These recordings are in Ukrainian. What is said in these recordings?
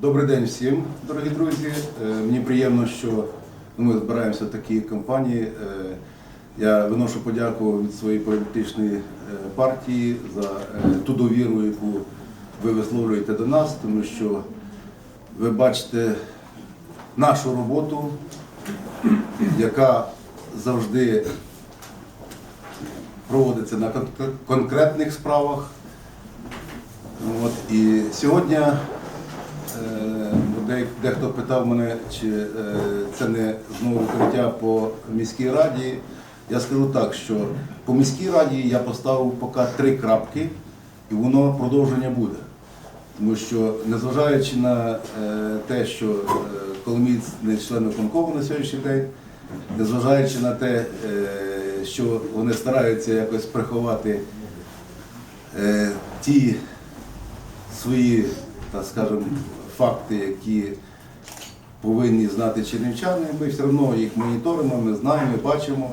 Добрий день всім, дорогі друзі. Е, Мені приємно, що ми збираємося в такій компанії. Е, Я виношу подяку від своєї політичної е, партії за ту довіру, яку ви висловлюєте до нас, тому що ви бачите нашу роботу, яка завжди проводиться на конкретних справах. От, і сьогодні Дехто питав мене, чи е, це не знову укриття по міській раді. Я скажу так, що по міській раді я поставив поки три крапки, і воно продовження буде. Тому що, незважаючи на е, те, що е, не член виконкому на сьогоднішній день, незважаючи на те, е, що вони стараються якось приховати ті свої, так скажемо, факти, які повинні знати чернівчани. Ми все одно їх моніторимо, ми знаємо, ми бачимо.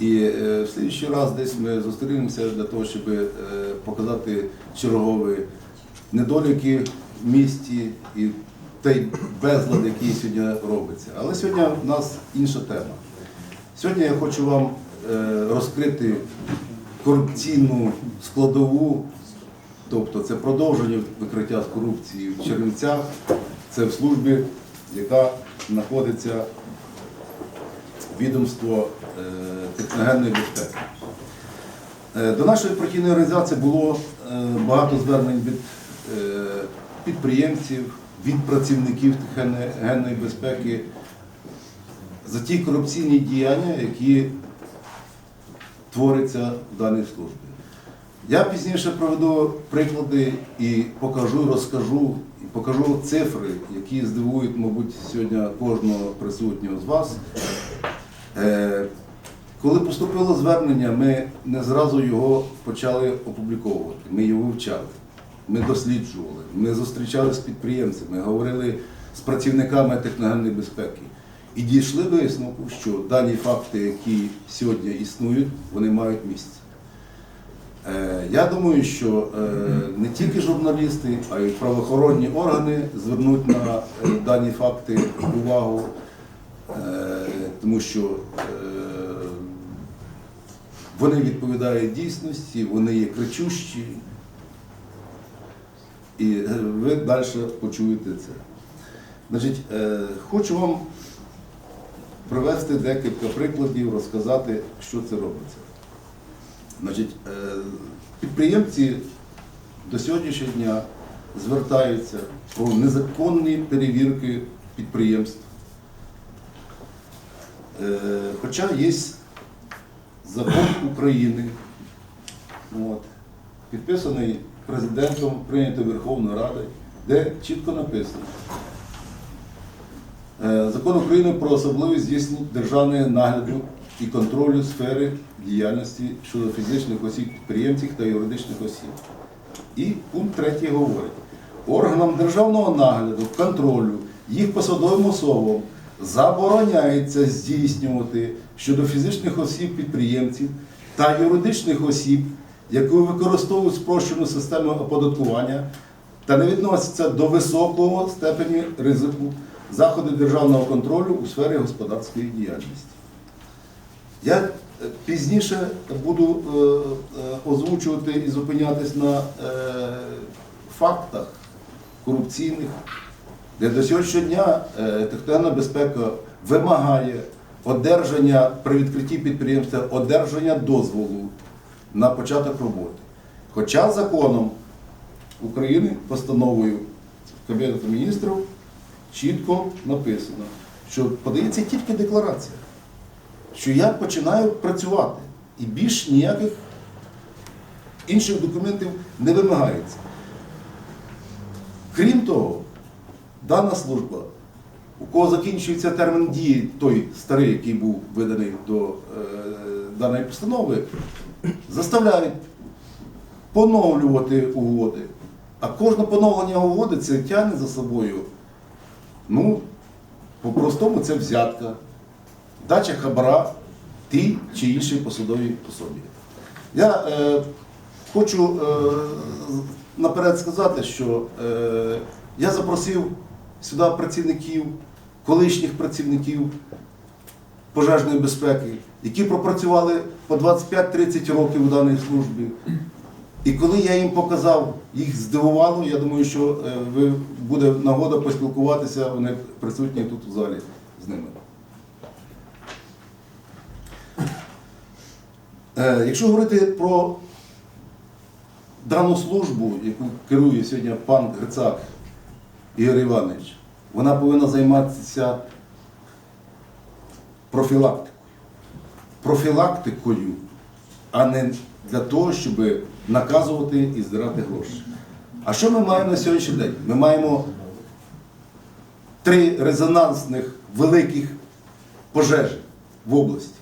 І е, в слідчий раз десь ми зустрінемося для того, щоб е, показати чергові недоліки в місті і той безлад, який сьогодні робиться. Але сьогодні в нас інша тема. Сьогодні я хочу вам е, розкрити корупційну складову Тобто це продовження викриття з корупції в Чернівцях, це в службі, яка знаходиться відомство е, техногенної безпеки. Е, До нашої партійної організації було е, багато звернень від підприємців, від працівників техногенної безпеки за ті корупційні діяння, які творяться в даній службі. Я пізніше проведу приклади і покажу, розкажу, і покажу цифри, які здивують, мабуть, сьогодні кожного присутнього з вас. Е, Коли поступило звернення, ми не зразу його почали опубліковувати. Ми його вивчали, ми досліджували, ми зустрічалися з підприємцями, говорили з працівниками техногенної безпеки. І дійшли висновку, що дані факти, які сьогодні існують, вони мають місце. Е, Я думаю, що е, не тільки журналісти, а й правоохоронні органи звернуть на е, дані факти увагу, тому що вони відповідають дійсності, вони є кричущі, і ви далі почуєте це. Значить, хочу вам привести декілька прикладів, розказати, що це робиться. Значить, е, підприємці до сьогоднішнього дня звертаються про незаконні перевірки підприємств. Е, Хоча є закон України, от, підписаний президентом, прийнятий Верховною Радою, де чітко написано. Е, Закон України про особливість здійснення державного нагляду і контролю сфери діяльності щодо фізичних осіб підприємців та юридичних осіб. І пункт 3 говорить, органам державного нагляду, контролю, їх посадовим особам забороняється здійснювати щодо фізичних осіб підприємців та юридичних осіб, які використовують спрощену систему оподаткування та не відносяться до високого степені ризику заходи державного контролю у сфері господарської діяльності. Я е, пізніше буду е, е, озвучувати і зупинятись на фактах корупційних, де до сьогоднішнього дня техногенна безпека вимагає одержання при відкритті підприємства, одержання дозволу на початок роботи. Хоча законом України, постановою Кабінету міністрів, чітко написано, що подається тільки декларація що я починаю працювати і більш ніяких інших документів не вимагається. Крім того, дана служба, у кого закінчується термін дії, той старий, який був виданий до е, даної постанови, заставляють поновлювати угоди. А кожне поновлення угоди це тягне за собою. Ну, по-простому це взятка дача хабара тій чи іншій посадовій особі. Я е, хочу е, наперед сказати, що е, я запросив сюди працівників, колишніх працівників пожежної безпеки, які пропрацювали по 25-30 років у даній службі. І коли я їм показав, їх здивувало, я думаю, що е, буде нагода поспілкуватися, вони присутні тут у залі з ними. Якщо говорити про дану службу, яку керує сьогодні пан Грицак Ігор Іванович, вона повинна займатися профілактикою. Профілактикою, а не для того, щоб наказувати і здирати гроші. А що ми маємо на сьогоднішній день? Ми маємо три резонансних великих пожежі в області.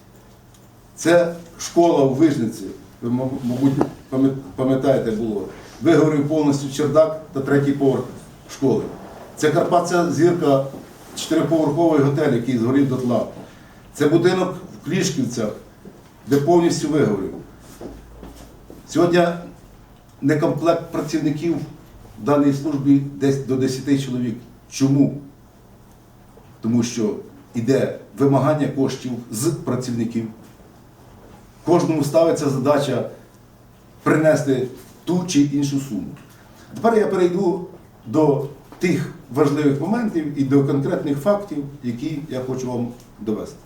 Це школа у Вижниці, ви, мабуть, пам'ятаєте, було. Вигорів повністю чердак та третій поверх школи. Це Карпатська зірка, чотириповерховий готель, який згорів дотла. Це будинок в Клішківцях, де повністю вигорів. Сьогодні некомплект працівників в даній службі десь до 10 чоловік. Чому? Тому що йде вимагання коштів з працівників. Кожному ставиться задача принести ту чи іншу суму. Тепер я перейду до тих важливих моментів і до конкретних фактів, які я хочу вам довести.